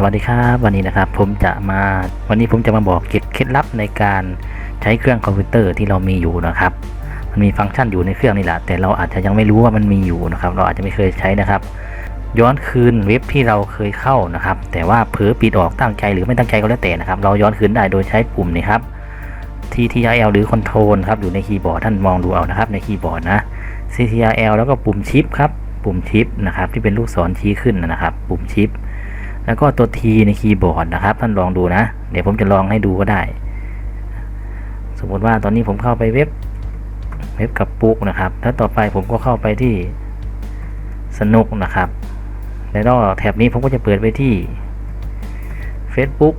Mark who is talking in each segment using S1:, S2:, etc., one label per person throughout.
S1: สวัสดีครับวันนี้นะครับผมจะมาวันนี้ผมจะมาบอกเคล็ดลับในการใช้เครื่องคอมพิวเตอร์ที่เรามีอยู่นะครับ มันมีฟังก์ชันอยู่ในเครื่องนี่แหละแต่เราอาจจะยังไม่รู้ว่ามันมีอยู่นะครับ เราอาจจะไม่เคยใช้นะครับ ย้อนคืนเว็บที่เราเคยเข้านะครับ แต่ว่าเผลอปิดออกตั้งใจหรือไม่ตั้งใจก็แล้วแต่นะครับ เราย้อนคืนได้โดยใช้ปุ่มนี้ครับ TTRL หรือ Control ครับอยู่ในคีย์บอร์ดท่านมองดูเอานะครับในคีย์บอร์ดนะ CTRL แล้วก็ปุ่มชิปครับปุ่มชิปนะครับที่เป็นลูกศรชี้ขึ้นนะครับ ปุ่มชิป แล้วก็ตัว T ในคีย์บอร์ดนะครับ ท่านลองดูนะ เดี๋ยวผมจะลองให้ดูก็ได้ สมมติว่าตอนนี้ผมเข้าไปเว็บเว็บกับปุ๊กนะครับ แล้วต่อไปผมก็เข้าไปที่สนุกนะครับ แล้วก็แท็บนี้ผมก็จะเปิดไปที่ Facebook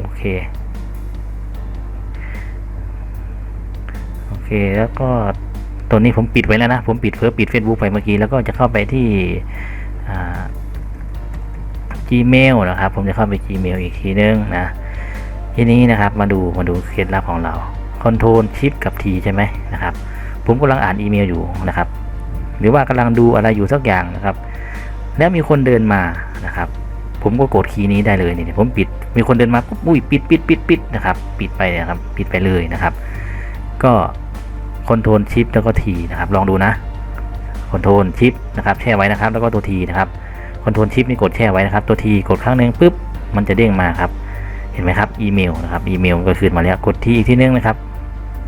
S1: โอเค โอเค แล้วก็ตัวนี้ผมปิดไว้แล้วนะ ผมปิดเพื่อปิด Facebook ไปเมื่อกี้ แล้วก็จะเข้าไปที่ Gmail นะครับ ผมจะเข้าไป Gmail อีกทีนึงนะทีนี้นะครับมาดูมาดูเคล็ดลับของเรา Ctrl Shift กับ T ใช่ไหมนะครับ ผมกำลังอ่านอีเมลอยู่นะครับ หรือว่ากำลังดูอะไรอยู่สักอย่างนะครับ แล้วมีคนเดินมานะครับ ผมก็กดคีย์นี้ได้เลยนี่ผมปิด มีคนเดินมาปุ๊บอุ้ยปิดปิดปิดปิดนะครับ ปิดไปนะครับ ปิดไปเลยนะครับ ก็คอนโทรลชิปแล้วก็ทีนะครับ ลองดูนะคอนโทรลชิปนะครับ แช่ไว้นะครับ แล้วก็ตัวทีนะครับ คอนโทรลชิปนี่กดแช่ไว้นะครับ ตัวทีกดครั้งหนึ่งปุ๊บมันจะเด้งมาครับ เห็นไหมครับอีเมลนะครับอีเมลก็คืนมาแล้วกดทีอีกที่นึงนะครับ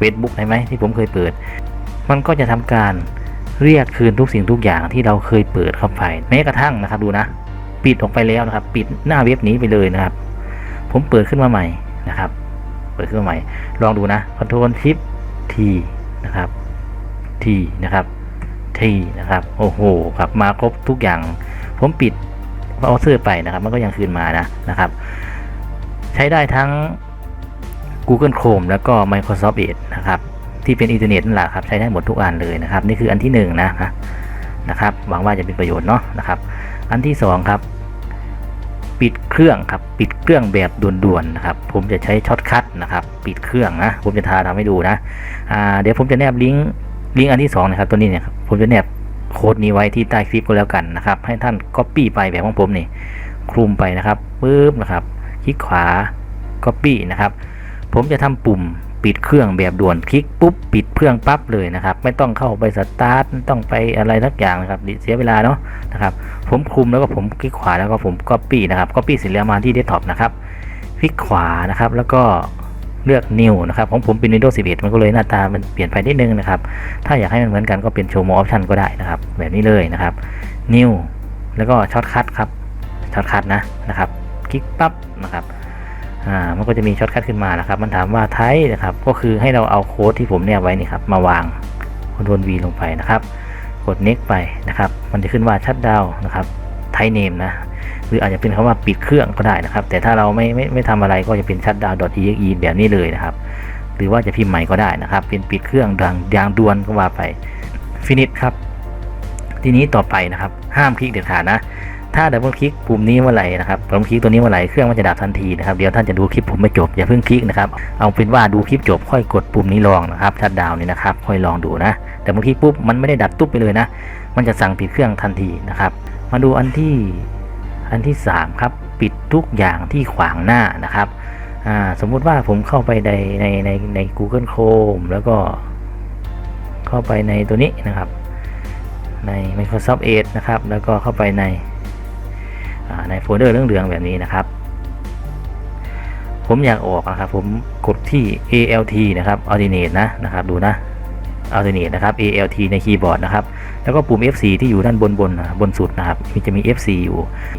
S1: Facebook ใช่ไหมที่ผมเคยเปิด มันก็จะทำการเรียกคืนทุกสิ่งทุกอย่างที่เราเคยเปิดเข้าไปแม้กระทั่งนะครับดูนะ ปิดออกไปแล้วนะครับ ปิดหน้าเว็บนี้ไปเลยนะครับ ผมเปิดขึ้นมาใหม่นะครับ เปิดขึ้นมาใหม่ ลองดูนะคอนโทรลชิปทีนะครับ T นะครับ T นะครับ โอ้โหครับมาครบทุกอย่าง ผมปิดเบราว์เซอร์ไปนะครับ มันก็ยังคืนมานะนะครับ ใช้ได้ทั้ง Google Chrome แล้วก็ Microsoft Edge นะครับ ที่เป็นอินเทอร์เน็ตนั่นแหละครับใช้ได้หมดทุกอันเลยนะครับ นี่คืออันที่1นงนะนะครับ หวังว่าจะเป็นประโยชน์เนาะนะครับ อันที่2ครับปิดเครื่องครับปิดเครื่องแบบด่วนๆนะครับ ผมจะใช้ช็อตคัทนะครับปิดเครื่องนะผมจะทาทำให้ดูนะอ่าเดี๋ยวผมจะแนบลิงก์ลิงก์อันที่2นะครับตัวนี้เนี่ยครับผมจะแนบ โค้ดนี้ไว้ที่ใต้คลิปก็แล้วกันนะครับ ให้ท่าน Copy ไปแบบของผมนี่คลุมไปนะครับปึ๊บนะครับ คลิกขวา Copy นะครับ ผมจะทำปุ่มปิดเครื่องแบบด่วนคลิกปุ๊บปิดเครื่องปั๊บเลยนะครับ ไม่ต้องเข้าไปสตาร์ทไม่ต้องไปอะไรทักอย่างนะครับเสียเวลาเนาะนะครับผมคลุมแล้วก็ผมคลิกขวาแล้วก็ผม Copy นะครับ Copy เสร็จแล้วมาที่ Desktop นะครับคลิกขวานะครับแล้วก็ เลือก New นะครับของผมเป็น Windows 11 มันก็เลยหน้าตามันเปลี่ยนไปนิดนึงนะครับ ถ้าอยากให้มันเหมือนกันก็เป็น Show More Option ก็ได้นะครับ แบบนี้เลยนะครับ New แล้วก็ช็อตคัทครับช็อตคัทนะนะครับ คลิกปั๊บนะครับอ่ามันก็จะมีช็อตคัทขึ้นมานะครับ มันถามว่าไทนะครับก็คือให้เราเอาโค้ดที่ผมเนี่ยไว้นี่ครับมาวาง Ctrl V ลงไปนะครับ กด next ไปนะครับ มันจะขึ้นว่าชัดดาวนะครับไทเนมนะ รืออาจจะเป็นคำว่าปิดเครื่องก็ได้นะครับ แต่ถ้าเราไม่ไม่ไม่ทำอะไรก็จะเป็นชัดดาว .exe แบบนี้เลยนะครับ หรือว่าจะพิมพ์ใหม่ก็ได้นะครับ เป็นปิดเครื่องดังยางด่วนก็ว่าไปฟินิชครับ ทีนี้ต่อไปนะครับ ห้ามคลิกเด็ดขาดนะ ถ้าดับเบิลคลิกปุ่มนี้เมื่อไหร่นะครับผมคลิกตัวนี้เมื่อไหร่เครื่องมันจะดับทันทีนะครับเดี๋ยวท่านจะดูคลิปผมไม่จบอย่าเพิ่งคลิกนะครับเอาเป็นว่าดูคลิปจบค่อยกดปุ่มนี้ลองนะครับชัดดาวนี่นะครับ ค่อยลองดูนะ แต่บางทีปุ๊บมันไม่ได้ดับตุ๊บไปเลยนะ มันจะสั่งปิดเครื่องทันทีนะครับ มาดูอันที่ อันที่สามครับปิดทุกอย่างที่ขวางหน้านะครับสมมุติว่าผมเข้าไปในในในใน Google Chrome แล้วก็เข้าไปในตัวนี้นะครับ ใน Microsoft Edge นะครับ แล้วก็เข้าไปในในโฟลเดอร์เหลืองๆแบบนี้นะครับ ผมอยากออกนะครับ ผมกดที่ ALT นะครับ Alternate นะนะครับ ดูนะ Alternate นะครับ ALT ในคีย์บอร์ดนะครับ แล้วก็ปุ่ม F4 ที่อยู่ด้านบนบนนะบนสุดนะครับมันจะมี F4 อยู่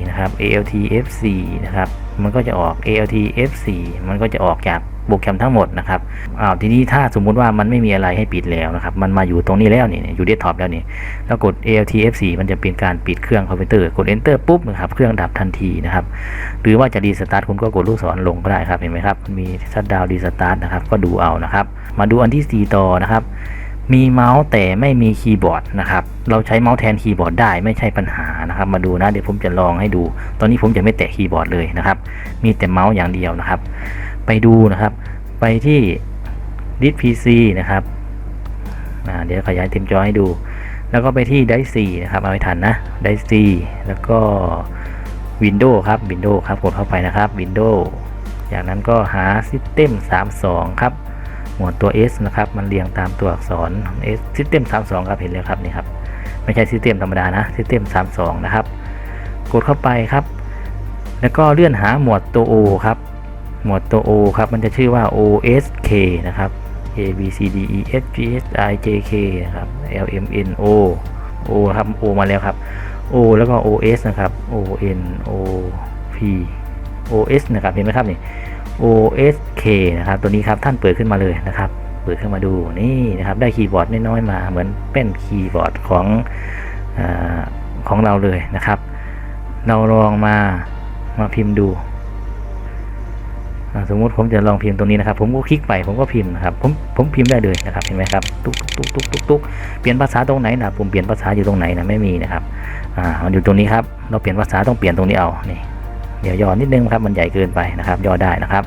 S1: นะครับ ALT F4 นะครับมันก็จะออก ALT F4 มันก็จะออกจากโปรแกรมทั้งหมดนะครับอ้าวทีนี้ถ้าสมมุติว่ามันไม่มีอะไรให้ปิดแล้วนะครับมันมาอยู่ตรงนี้แล้วนี่อยู่เดสก์ท็อปแล้วนี่แล้วกด ALT F4 มันจะเป็นการปิดเครื่องคอมพิวเตอร์กด Enter ปุ๊บนะครับเครื่องดับทันทีนะครับหรือว่าจะรีสตาร์ทคุณก็กดลูกศรลงก็ได้ครับเห็นไหมครับมีชัดดาวรีสตาร์ทนะครับก็ดูเอานะครับมาดูอันที่ 4 ต่อนะครับ มีเมาส์แต่ไม่มีคีย์บอร์ดนะครับ เราใช้เมาส์แทนคีย์บอร์ดได้ไม่ใช่ปัญหานะครับ มาดูนะเดี๋ยวผมจะลองให้ดู ตอนนี้ผมจะไม่แตะคีย์บอร์ดเลยนะครับ มีแต่เมาส์อย่างเดียวนะครับ ไปดูนะครับ ไปที่ดิสพีซีนะครับเดี๋ยวขยายเต็มจอให้ดู แล้วก็ไปที่ไดซีนะครับ เอาไว้ทันนะไดซีแล้วก็ Windows ครับ Windows ครับ กดเข้าไปนะครับ Windows จากนั้นก็หา System 32 ครับ หมวดตัว S นะครับ มันเรียงตามตัวอักษร S System 32 ครับ เห็นเลยครับนี่ครับ ไม่ใช่ System ธรรมดานะ System 32 นะครับ กดเข้าไปครับ แล้วก็เลื่อนหาหมวดตัว O ครับ หมวดตัว O ครับ มันจะชื่อว่า OSK นะครับ A B C D E F G H I J K นะครับ L M N O O ครับ O มาแล้วครับ O แล้วก็ OS นะครับ O N O P OS นะครับ เห็นไหมครับนี่ OSK นะครับ ตัวนี้ครับท่านเปิดขึ้นมาเลยนะครับ เปิดขึ้นมาดูนี่นะครับ ได้คีย์บอร์ดน้อยๆมา เหมือนเป็นคีย์บอร์ดของอของเราเลยนะครับ เราลองมามาพิมพ์ดู สมมุติผมจะลองพิมพ์ตรงนี้นะครับ ผมก็คลิกไปผมก็พิมพ์นะครับผมผมพิมพ์ได้เลยนะครับเห็นไหมครับตุ๊กตุ๊กตุ๊กตุ๊กตุ๊กเปลี่ยนภาษาตรงไหนนะผมเปลี่ยนภาษาอยู่ตรงไหนนะไม่มีนะครับอ่ามันอยู่ตรงนี้ครับ เราเปลี่ยนภาษาต้องเปลี่ยนตรงนี้เอานี่ เดี๋ยวย่อนิดนึงครับมันใหญ่เกินไปนะครับ ย่อได้นะครับ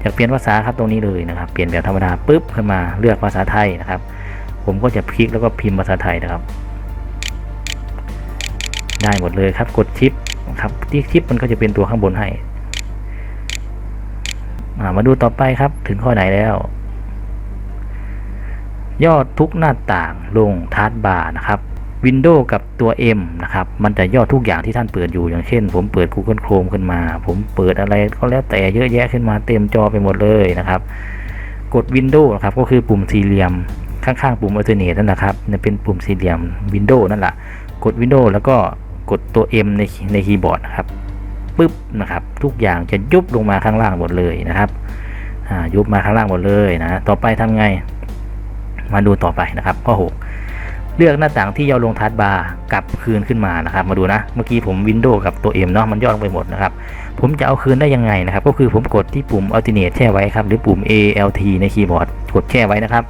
S1: อยากเปลี่ยนภาษาครับตรงนี้เลยนะครับ เปลี่ยนแบบธรรมดาปุ๊บขึ้นมาเลือกภาษาไทยนะครับ ผมก็จะคลิกแล้วก็พิมพ์ภาษาไทยนะครับ ได้หมดเลยครับกดชิปครับที่ชิปมันก็จะเป็นตัวข้างบนให้ามาดูต่อไปครับถึงข้อไหนแล้ว ยอดทุกหน้าต่างลงทาร์บาร์นะครับ Windows กับตัว M นะครับ มันจะย่อทุกอย่างที่ท่านเปิดอยู่อย่างเช่น ผมเปิด Google Chrome ขึ้นมา ผมเปิดอะไรก็แล้วแต่เยอะแยะขึ้นมาเต็มจอไปหมดเลยนะครับ กด Windows นะครับก็คือปุ่มสี่เหลี่ยมข้างๆปุ่ม Alternate นั่นแหละครับเนี่ยเป็นปุ่มสี่เหลี่ยม Windows นั่นแหละกด Windows แล้วก็กดตัว M ในในคีย์บอร์ดนะครับปึ๊บนะครับ ทุกอย่างจะยุบลงมาข้างล่างหมดเลยนะครับอ่ายุบมาข้างล่างหมดเลยนะ ต่อไปทำไง มาดูต่อไปนะครับข้อ6 เลือกหน้าต่างที่ย่อลงทัดบาร์กลับคืนขึ้นมานะครับ มาดูนะ เมื่อกี้ผม Windows กับตัว M เนาะมันย่อลงไปหมดนะครับ ผมจะเอาคืนได้ยังไงนะครับ ก็คือผมกดที่ปุ่ม Alternate แช่ไว้ครับ หรือปุ่ม ALT ในคีย์บอร์ด กดแช่ไว้นะครับ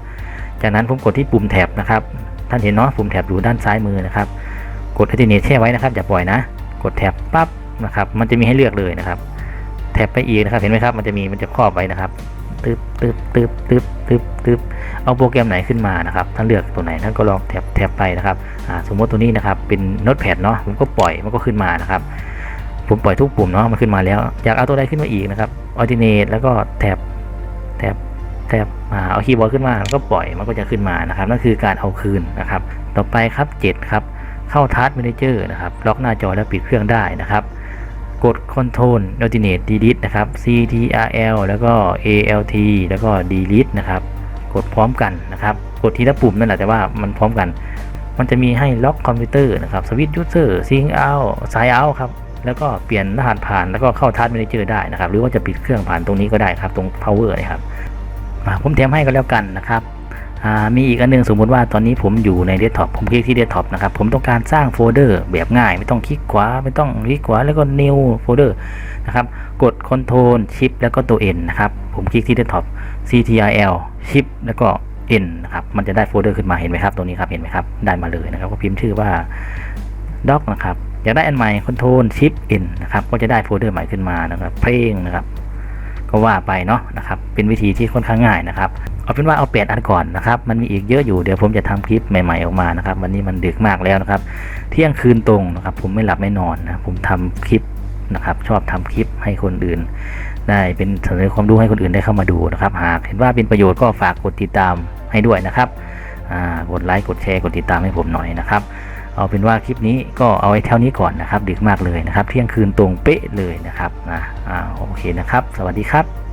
S1: จากนั้นผมกดที่ปุ่มแท็บนะครับ ท่านเห็นเนาะปุ่มแท็บอยู่ด้านซ้ายมือนะครับ กด Alternate แช่ไว้นะครับอย่าปล่อยนะ กดแท็บปั๊บนะครับ มันจะมีให้เลือกเลยนะครับ แท็บไปอีกนะครับ เห็นไหมครับ มันจะมี มันจะครอบไว้นะครับ ตึ๊บตึ๊บตึ๊บตึ๊บตึ๊บตึ๊บ เอาโปรแกรมไหนขึ้นมานะครับท่านเลือกตัวไหนท่านก็ลองแท็บแท็บไปนะครับอ่าสมมติตัวนี้นะครับเป็นโน้ตแพดเนาะผมก็ปล่อยมันก็ขึ้นมานะครับผมปล่อยทุกปุ่มเนาะมันขึ้นมาแล้วอยากเอาตัวใดขึ้นมาอีกนะครับ alternate แล้วก็แท็บแท็บแท็บอ่าเอาคีย์บอร์ดขึ้นมาแล้วก็ปล่อยมันก็จะขึ้นมานะครับนั่นคือการเอาคืนนะครับ ต่อไปครับ 7 ครับ เข้า Task Manager นะครับล็อกหน้าจอแล้วปิดเครื่องได้นะครับ กด Control Alternate Delete นะครับ CTRL แล้วก็ ALT แล้วก็ Delete นะครับ กดพร้อมกันนะครับ กดทีละปุ่มนั่นแหละแต่ว่ามันพร้อมกัน มันจะมีให้ล็อกคอมพิวเตอร์นะครับสวิตช์ยูเซอร์ซิงเอาสายเอาครับแล้วก็เปลี่ยนรหัสผ่านแล้วก็เข้าทัชเมนเจอร์ได้นะครับ หรือว่าจะปิดเครื่องผ่านตรงนี้ก็ได้ครับ ตรง power นะครับผมแถมให้ก็แล้วกันนะครับ มีอีกอันหนึงสมมุติว่าตอนนี้ผมอยู่ในเดสก์ท็อปผมคลิกที่เดสก์ท็อปนะครับผมต้องการสร้างโฟลเดอร์แบบง่าย ไม่ต้องคลิกขวาไม่ต้องคลิกขวาแล้วก็ new folder นะครับกด Ctrl Shift แล้วก็ตัว N นะครับผมคลิกที่เดสก์ท็อป Ctrl Shift แล้วก็ N นะครับมันจะได้โฟลเดอร์ขึ้นมาเห็นไหมครับตรงนี้ครับเห็นไหมครับได้มาเลยนะครับก็พิมพ์ชื่อว่า doc นะครับอยากได้อันใหม่ Ctrl Shift N นะครับก็จะได้โฟลเดอร์ใหม่ขึ้นมานะครับเพลงนะครับ ก็ว่าไปเนาะนะครับเป็นวิธีที่ค่อนข้างง่ายนะครับเอาเป็นว่าเอาแปดอันก่อนนะครับมันมีอีกเยอะอยู่เดี๋ยวผมจะทำคลิปใหม่ ๆออกมานะครับวันนี้มันดึกมากแล้วนะครับ เที่ยงคืนตรงนะครับ ผมไม่หลับไม่นอนนะผมทำคลิปนะครับ ชอบทำคลิปให้คนอื่น ได้เป็นเสนอความรู้ให้คนอื่นได้เข้ามาดูนะครับ หากเห็นว่าเป็นประโยชน์ก็ฝากกดติดตามให้ด้วยนะครับกดไลค์กดแชร์กดติดตามให้ผมหน่อยนะครับเอาเป็นว่าคลิปนี้ก็เอาไว้เท่านี้ก่อนนะครับดึกมากเลยนะครับ เที่ยงคืนตรงเป๊ะเลยนะครับนะ อ่าโอเคนะครับ สวัสดีครับ